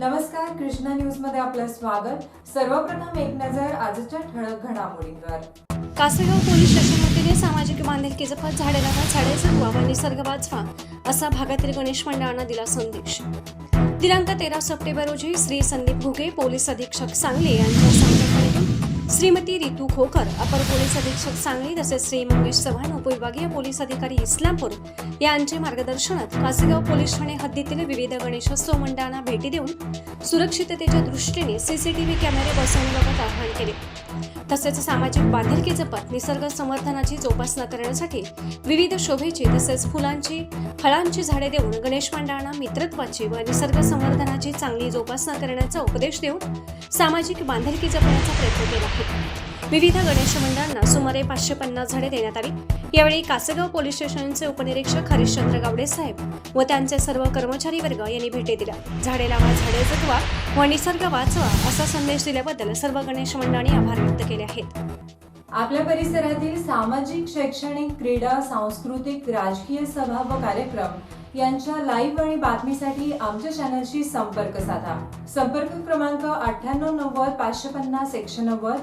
नमस्कार कृष्णा न्यूजमध्ये आपलं स्वागत. सर्वप्रथम एक नजर आजच्या ठळक घडामोडींवर. कासेगाव पोलीस स्टेशनमध्ये सामाजिक बांधिलकी जपत झाडे लावा झाडे जगवा व निसर्ग वाचवा असा भागातील गणेश मंडळांना दिला संदेश. दिनांक तेरा सप्टेंबर रोजी श्री संदीप घुगे पोलीस अधीक्षक सांगली यांच्या संकल्पनेतून श्रीमती रितू खोकर अपर पोलीस अधीक्षक सांगली तसेच श्री मंगेश चव्हाण उपविभागीय पोलीस अधिकारी इस्लामपूर यांच्या मार्गदर्शनात कासेगाव पोलीस ठाणे हद्दीतील विविध गणेशोत्सव मंडळांना भेटी देऊन सुरक्षिततेच्या दृष्टीने सीसीटीव्ही कॅमेरे बसवण्याबाबत आवाहन केले. तसेच सामाजिक बांधिलकी जपत निसर्ग संवर्धनाची जोपासना करण्यासाठी विविध शोभेची तसेच फुलांची फळांची झाडे देऊन गणेश मंडळांना मित्रत्वाची व निसर्ग संवर्धनाची चांगली जोपासना करण्याचा उपदेश देऊन सामाजिक बांधिलकी जपण्याचा प्रयत्न केला आहे. विविध गणेश मंडळांना सुमारे पाचशे पन्नास झाडे देण्यात आली. यावेळी कासेगाव पोलीस स्टेशनचे उपनिरीक्षक हरिश्चंद्र गावडे साहेब व त्यांचे सर्व कर्मचारी वर्ग यांनी भेटी दिल्या. झाडे लावा झाडे जगवा व निसर्ग वाचवा असा संदेश दिल्याबद्दल सर्व गणेश मंडळांनी आभार व्यक्त केले आहेत. आपल्या परिसरातील सामाजिक शैक्षणिक क्रीडा सांस्कृतिक राजकीय सभा व कार्यक्रम यांच्या लाईव्ह आणि बातमीसाठी आमच्या चॅनलशी संपर्क साधा. संपर्क क्रमांक अठ्ठ्याण्णव नव्वद पाचशे पन्नास एकशे नव्वद